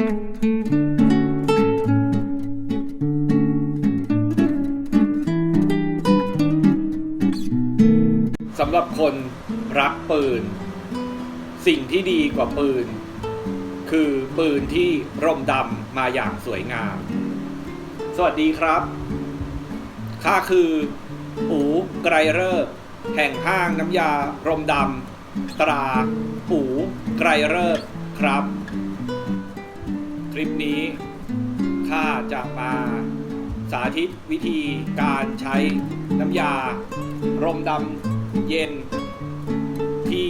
สำหรับคนรักปืน สิ่งที่ดีกว่าปืน คือปืนที่ร่มดำมาอย่างสวยงาม สวัสดีครับข้าคืออูไกรเริกแห่งห้างน้ำยา รมดำตราอูไกรเริกครับ คลิปนี้ข้าจะมาสาธิตวิธีการใช้น้ำยา รมดำเย็น ที่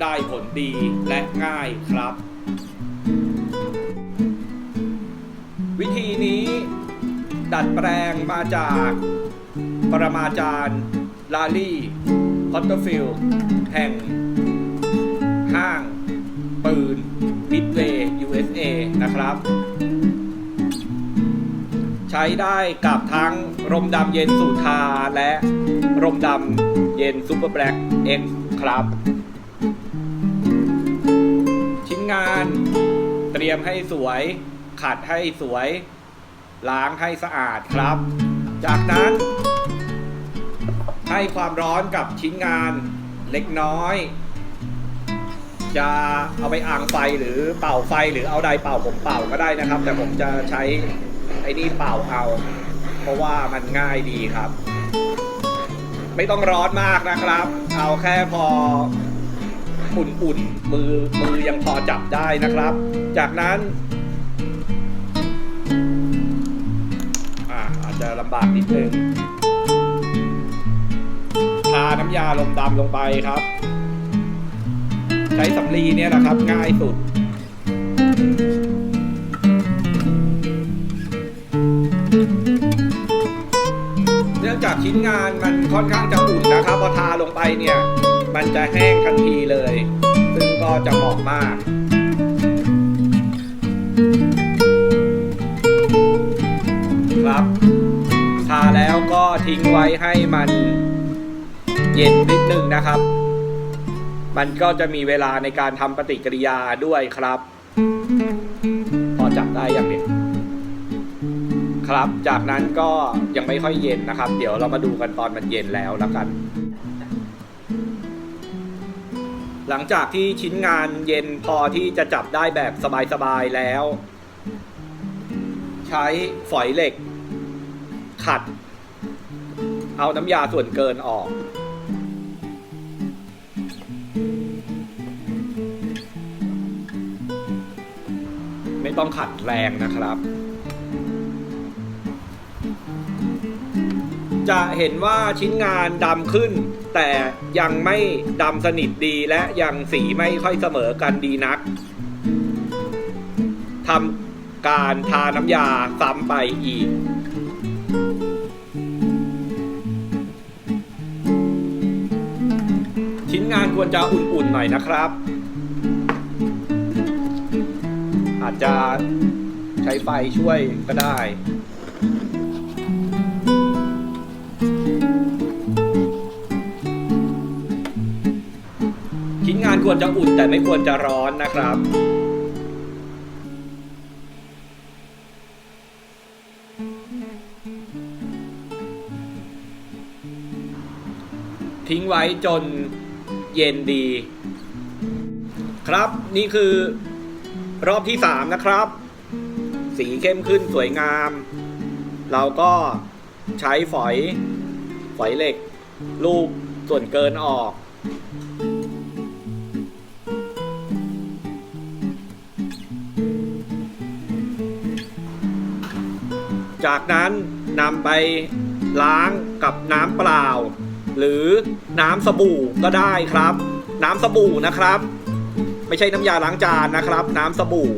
ได้ผลดีและง่ายครับ วิธีนี้ดัดแปลงมาจากปรมาจารย์ ลาลี่พอตเตอร์ฟิลแห่ง ห้าง ปืน มิดเว่ นะครับ ใช้ได้กับทั้งรมดำเย็นสูทาและรมดำเย็นซูเปอร์แบล็กเอ็กครับ ชิ้นงานเตรียมให้สวย ขัดให้สวย ล้างให้สะอาดครับ จากนั้นให้ความร้อนกับชิ้นงานเล็กน้อย จะเอาไปอ่างไฟหรือเป่าไฟหรือเอาใดเป่าผมเป่าก็ได้นะครับ แต่ผมจะใช้ไอ้นี่เป่าเอา เพราะว่ามันง่ายดีครับ ไม่ต้องร้อนมากนะครับ เอาแค่พออุ่นๆมือมือยังพอจับได้นะครับ จากนั้นอาอาจจะลำบากนิดนึงทาน้ำยาลมดำลงไปครับ ใช้สำลีเนี่ยนะครับ ง่ายสุด เนื่องจากชิ้นงานมันค่อนข้างจะอุ่นนะครับพอทาลงไปเนี่ย มันจะแห้งทันทีเลย ซึ่งก็จะเหมาะมากครับทาแล้วก็ทิ้งไว้ให้มันเย็นนิดนึงนะครับ มันก็จะมีเวลาในการทำปฏิกิริยาด้วยครับ พอจับได้อย่างเด็กครับ จากนั้นก็ยังไม่ค่อยเย็นนะครับ เดี๋ยวเรามาดูกันตอนมันเย็นแล้วแล้วกัน หลังจากที่ชิ้นงานเย็นพอที่จะจับได้แบบสบายๆแล้ว ใช้ฝอยเหล็ก ขัด เอาน้ำยาส่วนเกินออก ไม่ต้องขัดแรงนะครับ จะเห็นว่าชิ้นงานดำขึ้น แต่ยังไม่ดำสนิทดีและยังสีไม่ค่อยเสมอกันดีนักทำการทาน้ำยาซ้ำไปอีกชิ้นงานควรจะอุ่นๆหน่อยนะครับ จจะใช้ไฟช่วยก็ได้ชิ้นงานควรจะอุ่นแต่ไม่ควรจะร้อนนะครับทิ้งไว้จนเย็นดี ครับนี่คือ รอบที่สามนะครับ สีเข้มขึ้นสวยงาม เราก็ใช้ฝอย ฝอยเหล็ก ลูกส่วนเกินออก จากนั้นนำไปล้างกับน้ำเปล่า หรือน้ำสบู่ก็ได้ครับ น้ำสบู่นะครับ ไม่ใช่น้ำยาล้างจานนะครับ น้ำสบู่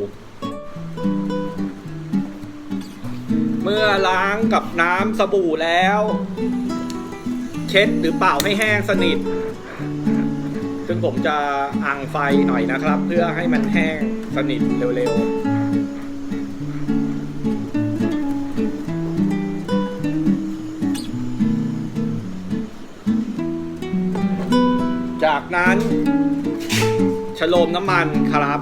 เมื่อล้างกับน้ำสบู่แล้ว เช็ดหรือเปล่าให้แห้งสนิท ซึ่งผมจะอังไฟหน่อยนะครับ เพื่อให้มันแห้งสนิทเร็วๆจากนั้น ชโลมน้ำมันครับ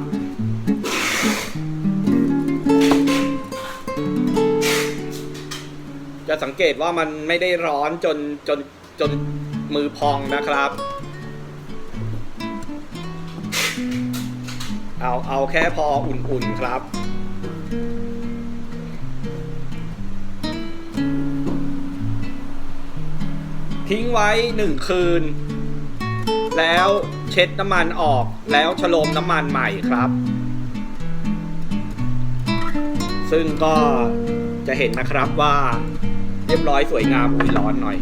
จะสังเกตว่ามันไม่ได้ร้อนจนจนจนมือพองนะครับ เอาเอาแค่พออุ่นๆครับ ทิ้งไว้หนึ่งคืน แล้วเช็ดน้ำมันออกแล้วชโลมน้ำมันใหม่ครับ ซึ่งก็จะเห็นนะครับว่าเรียบร้อยสวยงามอุ้ยร้อนหน่อย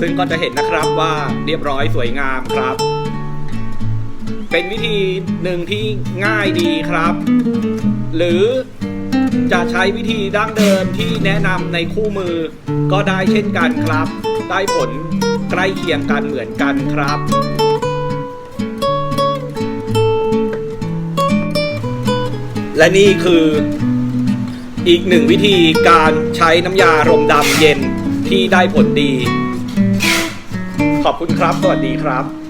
ซึ่งก็จะเห็นนะครับว่าเรียบร้อยสวยงามครับ เป็นวิธีหนึ่งที่ง่ายดีครับ หรือ จะใช้วิธีดั้งเดิมที่แนะนำในคู่มือ ก็ได้เช่นกันครับ ได้ผลใกล้เคียงกันเหมือนกันครับและนี่คืออีกหนึ่งวิธีการใช้น้ำยารมดำเย็นที่ได้ผลดี ขอบคุณครับ สวัสดีครับ